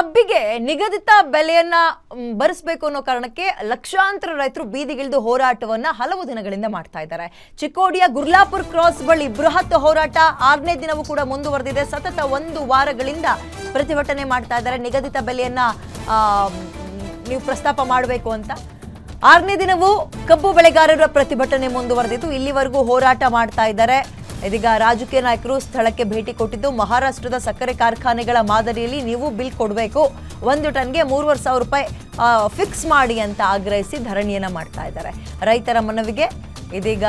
ಕಬ್ಬಿಗೆ ನಿಗದಿತ ಬೆಲೆಯನ್ನ ಭರಿಸಬೇಕು ಅನ್ನೋ ಕಾರಣಕ್ಕೆ ಲಕ್ಷಾಂತರ ರೈತರು ಬೀದಿಗಿಳಿದು ಹೋರಾಟವನ್ನ ಹಲವು ದಿನಗಳಿಂದ ಮಾಡ್ತಾ ಇದ್ದಾರೆ. ಚಿಕ್ಕೋಡಿಯ ಗುರ್ಲಾಪುರ್ ಕ್ರಾಸ್ ಬಳಿ ಬೃಹತ್ ಹೋರಾಟ. ಆರನೇ ದಿನವೂ ಕೂಡ ಮುಂದುವರೆದಿದೆ. ಸತತ ಒಂದು ವಾರಗಳಿಂದ ಪ್ರತಿಭಟನೆ ಮಾಡ್ತಾ ಇದ್ದಾರೆ. ನಿಗದಿತ ಬೆಲೆಯನ್ನ ನೀವು ಪ್ರಸ್ತಾಪ ಮಾಡಬೇಕು ಅಂತ. ಆರನೇ ದಿನವೂ ಕಬ್ಬು ಬೆಳೆಗಾರರ ಪ್ರತಿಭಟನೆ ಮುಂದುವರೆದಿತ್ತು. ಇಲ್ಲಿವರೆಗೂ ಹೋರಾಟ ಮಾಡ್ತಾ ಇದ್ದಾರೆ. ಇದೀಗ ರಾಜಕೀಯ ನಾಯಕರು ಸ್ಥಳಕ್ಕೆ ಭೇಟಿ ಕೊಟ್ಟಿದ್ದು, ಮಹಾರಾಷ್ಟ್ರದ ಸಕ್ಕರೆ ಕಾರ್ಖಾನೆಗಳ ಮಾದರಿಯಲ್ಲಿ ನೀವು ಬಿಲ್ ಕೊಡಬೇಕು. ಒಂದು ಟನ್ಗೆ ಮೂರುವರೆ ಸಾವಿರ ರೂಪಾಯಿ ಫಿಕ್ಸ್ ಮಾಡಿ ಅಂತ ಆಗ್ರಹಿಸಿ ಧರಣಿಯನ್ನ ಮಾಡ್ತಾ ಇದ್ದಾರೆ. ರೈತರ ಮನವಿಗೆ ಇದೀಗ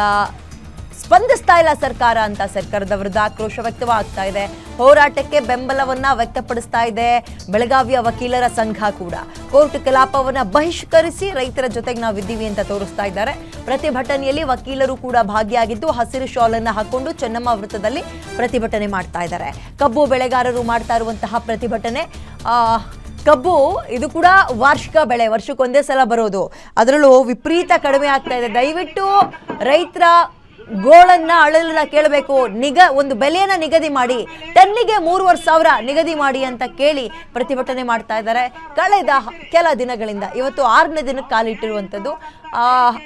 ಸ್ಪಂದಿಸ್ತಾ ಇಲ್ಲ ಸರ್ಕಾರ ಅಂತ ಸರ್ಕಾರದ ವಿರುದ್ಧ ಆಕ್ರೋಶ ವ್ಯಕ್ತವಾಗ್ತಾ ಇದೆ. ಹೋರಾಟಕ್ಕೆ ಬೆಂಬಲವನ್ನ ವ್ಯಕ್ತಪಡಿಸ್ತಾ ಇದೆ ಬೆಳಗಾವಿಯ ವಕೀಲರ ಸಂಘ ಕೂಡ. ಕೋರ್ಟ್ ಕಲಾಪವನ್ನ ಬಹಿಷ್ಕರಿಸಿ ರೈತರ ಜೊತೆಗೆ ನಾವು ಇದ್ದೀವಿ ಅಂತ ತೋರಿಸ್ತಾ ಇದ್ದಾರೆ. ಪ್ರತಿಭಟನೆಯಲ್ಲಿ ವಕೀಲರು ಕೂಡ ಭಾಗಿಯಾಗಿದ್ದು ಹಸಿರು ಶಾಲ್ ಅನ್ನ ಹಾಕೊಂಡು ಚೆನ್ನಮ್ಮ ವೃತ್ತದಲ್ಲಿ ಪ್ರತಿಭಟನೆ ಮಾಡ್ತಾ ಇದ್ದಾರೆ. ಕಬ್ಬು ಬೆಳೆಗಾರರು ಮಾಡ್ತಾ ಇರುವಂತಹ ಪ್ರತಿಭಟನೆ ಕಬ್ಬು ಇದು ಕೂಡ ವಾರ್ಷಿಕ ಬೆಳೆ, ವರ್ಷಕ್ಕೊಂದೇ ಸಲ ಬರೋದು. ಅದರಲ್ಲೂ ವಿಪರೀತ ಕಡಿಮೆ ಆಗ್ತಾ ಇದೆ. ದಯವಿಟ್ಟು ರೈತರ ಗೋಳನ್ನ ಅಳಲನ್ನ ಕೇಳಬೇಕು. ನಿಗ, ಒಂದು ಬೆಲೆಯನ್ನ ನಿಗದಿ ಮಾಡಿ. ಟನ್ನಿಗೆ ಮೂರುವರೆ ಸಾವಿರ ನಿಗದಿ ಮಾಡಿ ಅಂತ ಕೇಳಿ ಪ್ರತಿಭಟನೆ ಮಾಡ್ತಾ ಇದ್ದಾರೆ. ಕಳೆದ ಕೆಲ ದಿನಗಳಿಂದ, ಇವತ್ತು ಆರನೇ ದಿನಕ್ಕೆ ಕಾಲಿಟ್ಟಿರುವಂಥದ್ದು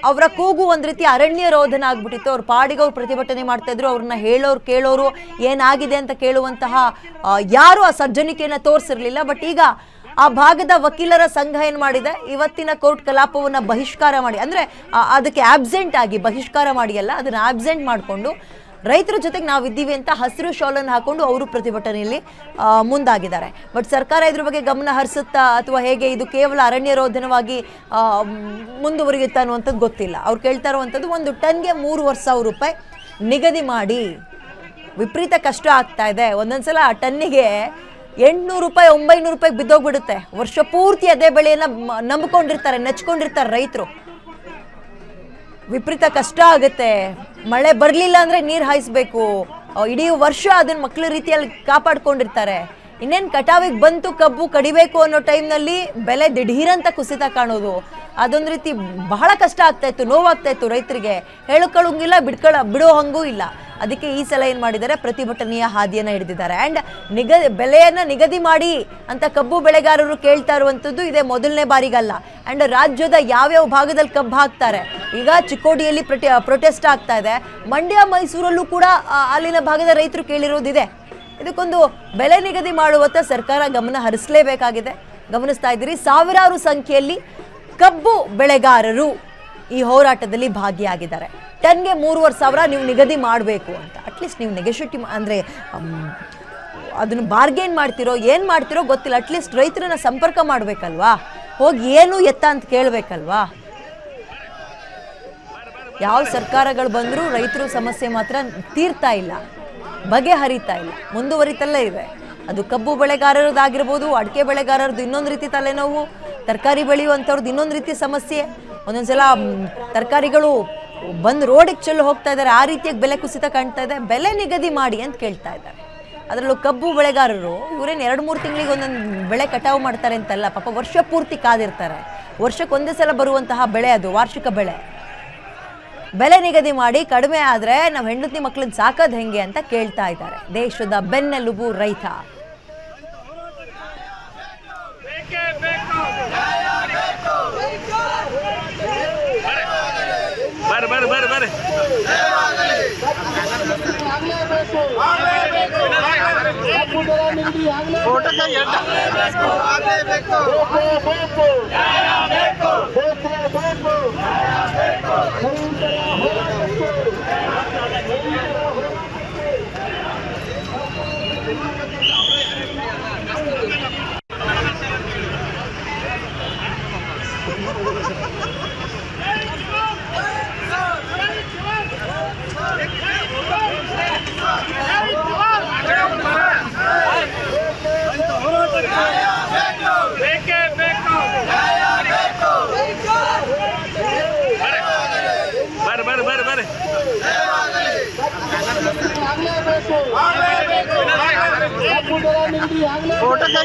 ಅವರ ಕೂಗು ಒಂದು ರೀತಿ ಅರಣ್ಯ ರೋಧನ ಆಗ್ಬಿಟ್ಟಿತ್ತು. ಅವ್ರ ಪಾಡಿಗೆ ಅವ್ರು ಪ್ರತಿಭಟನೆ ಮಾಡ್ತಾ ಇದ್ರು. ಅವ್ರನ್ನ ಹೇಳೋರು ಕೇಳೋರು ಏನಾಗಿದೆ ಅಂತ ಕೇಳುವಂತಹ ಯಾರು ಆ ಸಜ್ಜನಿಕೆಯನ್ನ ತೋರಿಸಿರ್ಲಿಲ್ಲ. ಬಟ್ ಈಗ ಆ ಭಾಗದ ವಕೀಲರ ಸಂಘ ಏನು ಮಾಡಿದೆ? ಇವತ್ತಿನ ಕೋರ್ಟ್ ಕಲಾಪವನ್ನ ಬಹಿಷ್ಕಾರ ಮಾಡಿ. ಅಂದ್ರೆ ಅದಕ್ಕೆ ಆಬ್ಸೆಂಟ್ ಆಗಿ ಬಹಿಷ್ಕಾರ ಮಾಡಿ ಅಲ್ಲ ಅದನ್ನ ಆಬ್ಸೆಂಟ್ ಮಾಡಿಕೊಂಡು ರೈತರ ಜೊತೆಗೆ ನಾವು ಇದ್ದೀವಿ ಅಂತ ಹಸಿರು ಶಾಲನ್ನು ಹಾಕೊಂಡು ಅವರು ಪ್ರತಿಭಟನೆಯಲ್ಲಿ ಮುಂದಾಗಿದ್ದಾರೆ. ಬಟ್ ಸರ್ಕಾರ ಇದ್ರ ಬಗ್ಗೆ ಗಮನ ಹರಿಸುತ್ತಾ ಅಥವಾ ಹೇಗೆ ಇದು ಕೇವಲ ಅರಣ್ಯ ರೋಧನವಾಗಿ ಆ, ಮುಂದುವರಿಯುತ್ತಾ ಅನ್ನುವಂಥದ್ದು ಗೊತ್ತಿಲ್ಲ. ಅವ್ರು ಕೇಳ್ತಾ ಇರುವಂಥದ್ದು ಒಂದು ಟನ್ಗೆ ಮೂರುವರೆ ಸಾವಿರ ರೂಪಾಯಿ ನಿಗದಿ ಮಾಡಿ. ವಿಪರೀತ ಕಷ್ಟ ಆಗ್ತಾ ಇದೆ. ಒಂದೊಂದ್ಸಲ ಆ ಟನ್ನಿಗೆ ಎಂಟ್ನೂರು ರೂಪಾಯಿ, ಒಂಬೈನೂರು ರೂಪಾಯಿ ಬಿದ್ದೋಗ್ಬಿಡುತ್ತೆ. ವರ್ಷ ಪೂರ್ತಿ ಅದೇ ಬೆಳೆಯನ್ನು ನಂಬ್ಕೊಂಡಿರ್ತಾರೆ, ನೆಚ್ಕೊಂಡಿರ್ತಾರೆ ರೈತರು. ವಿಪರೀತ ಕಷ್ಟ ಆಗುತ್ತೆ. ಮಳೆ ಬರಲಿಲ್ಲ ಅಂದ್ರೆ ನೀರು ಹಾಯಿಸ್ಬೇಕು. ಇಡೀ ವರ್ಷ ಅದನ್ನ ಮಕ್ಕಳ ರೀತಿಯಲ್ಲಿ ಕಾಪಾಡ್ಕೊಂಡಿರ್ತಾರೆ. ಇನ್ನೇನು ಕಟಾವಿಗೆ ಬಂತು, ಕಬ್ಬು ಕಡಿಬೇಕು ಅನ್ನೋ ಟೈಮ್ನಲ್ಲಿ ಬೆಲೆ ದಿಢೀರಂತ ಕುಸಿತ ಕಾಣೋದು. ಅದೊಂದು ರೀತಿ ಬಹಳ ಕಷ್ಟ ಆಗ್ತಾ ಇತ್ತು, ನೋವಾಗ್ತಾ ಇತ್ತು ರೈತರಿಗೆ. ಹೇಳ್ಕೊಳ್ಳೋಂಗಿಲ್ಲ ಬಿಡ್ಕೊಳ್ಳ ಬಿಡೋ ಹಂಗೂ ಇಲ್ಲ. ಅದಕ್ಕೆ ಈ ಸಲ ಏನು ಮಾಡಿದ್ದಾರೆ, ಪ್ರತಿಭಟನೆಯ ಹಾದಿಯನ್ನು ಹಿಡಿದಿದ್ದಾರೆ. ಆ್ಯಂಡ್ ನಿಗ, ಬೆಲೆಯನ್ನು ನಿಗದಿ ಮಾಡಿ ಅಂತ ಕಬ್ಬು ಬೆಳೆಗಾರರು ಕೇಳ್ತಾ ಇರುವಂಥದ್ದು ಇದೇ ಮೊದಲನೇ ಬಾರಿಗಲ್ಲ. ಆ್ಯಂಡ್ ರಾಜ್ಯದ ಯಾವ್ಯಾವ ಭಾಗದಲ್ಲಿ ಕಬ್ಬು ಹಾಕ್ತಾರೆ? ಈಗ ಚಿಕ್ಕೋಡಿಯಲ್ಲಿ ಪ್ರೊಟೆ, ಪ್ರೊಟೆಸ್ಟ್ ಆಗ್ತಾ ಇದೆ. ಮಂಡ್ಯ, ಮೈಸೂರಲ್ಲೂ ಕೂಡ ಅಲ್ಲಿನ ಭಾಗದ ರೈತರು ಕೇಳಿರೋದಿದೆ. ಇದಕ್ಕೊಂದು ಬೆಲೆ ನಿಗದಿ ಮಾಡುವತ್ತ ಸರ್ಕಾರ ಗಮನ ಹರಿಸಲೇಬೇಕಾಗಿದೆ. ಗಮನಿಸ್ತಾ ಇದ್ದೀರಿ, ಸಾವಿರಾರು ಸಂಖ್ಯೆಯಲ್ಲಿ ಕಬ್ಬು ಬೆಳೆಗಾರರು ಈ ಹೋರಾಟದಲ್ಲಿ ಭಾಗಿಯಾಗಿದ್ದಾರೆ. ಟನ್ಗೆ ಮೂರುವರೆ ಸಾವಿರ ನೀವು ನಿಗದಿ ಮಾಡಬೇಕು ಅಂತ. ಅಟ್ಲೀಸ್ಟ್ ನೀವು ನೆಗೆಶಿಟಿ ಅಂದರೆ ಅದನ್ನು ಬಾರ್ಗೇನ್ ಮಾಡ್ತಿರೋ, ಏನು ಮಾಡ್ತಿರೋ ಗೊತ್ತಿಲ್ಲ. ಅಟ್ಲೀಸ್ಟ್ ರೈತರನ್ನ ಸಂಪರ್ಕ ಮಾಡಬೇಕಲ್ವಾ? ಹೋಗಿ ಏನು ಎತ್ತ ಅಂತ ಕೇಳಬೇಕಲ್ವಾ? ಯಾವ ಸರ್ಕಾರಗಳು ಬಂದರೂ ರೈತರ ಸಮಸ್ಯೆ ಮಾತ್ರ ತೀರ್ತಾ ಇಲ್ಲ. ಬಗೆಹರಿತಾ ಇಲ್ಲ, ಮುಂದುವರಿತಲ್ಲೇ ಇದೆ. ಅದು ಕಬ್ಬು ಬೆಳೆಗಾರರದ್ದಾಗಿರ್ಬೋದು ಅಡಿಕೆ ಬೆಳೆಗಾರರದ್ದು ಇನ್ನೊಂದು ರೀತಿ ತಲೆನೋವು, ತರಕಾರಿ ಬೆಳೆಯುವಂಥವ್ರದ್ದು ಇನ್ನೊಂದು ರೀತಿ ಸಮಸ್ಯೆ. ಒಂದೊಂದು ಸಲ ತರಕಾರಿಗಳು ಬಂದು ರೋಡಿಗೆ ಚೆಲ್ಲು ಹೋಗ್ತಾ ಇದ್ದಾರೆ, ಆ ರೀತಿಯಾಗಿ ಬೆಲೆ ಕುಸಿತ ಕಾಣ್ತಾ ಇದೆ, ಬೆಲೆ ನಿಗದಿ ಮಾಡಿ ಅಂತ ಕೇಳ್ತಾ ಇದ್ದಾರೆ. ಅದರಲ್ಲೂ ಕಬ್ಬು ಬೆಳೆಗಾರರು, ಇವರೇನು ಎರಡು, ಮೂರು ತಿಂಗಳಿಗೆ ಒಂದೊಂದು ಬೆಳೆ ಕಟಾವು ಮಾಡ್ತಾರೆ ಅಂತಲ್ಲ, ಪಾಪ ವರ್ಷ ಪೂರ್ತಿ ಕಾದಿರ್ತಾರೆ. ವರ್ಷಕ್ಕೆ ಒಂದೇ ಸಲ ಬರುವಂತಹ ಬೆಳೆ ಅದು, ವಾರ್ಷಿಕ ಬೆಳೆ. ಬೆಲೆ ನಿಗದಿ ಮಾಡಿ ಕಡಿಮೆ ಆದರೆ ನಾವು ಹೆಂಡತಿ ಮಕ್ಕಳನ್ನ ಸಾಕೋದು ಹೆಂಗೆ ಅಂತ ಕೇಳ್ತಾ ಇದ್ದಾರೆ. ದೇಶದ ಬೆನ್ನೆಲುಬು ರೈತ. ಬೇಕೇ. ওটাকে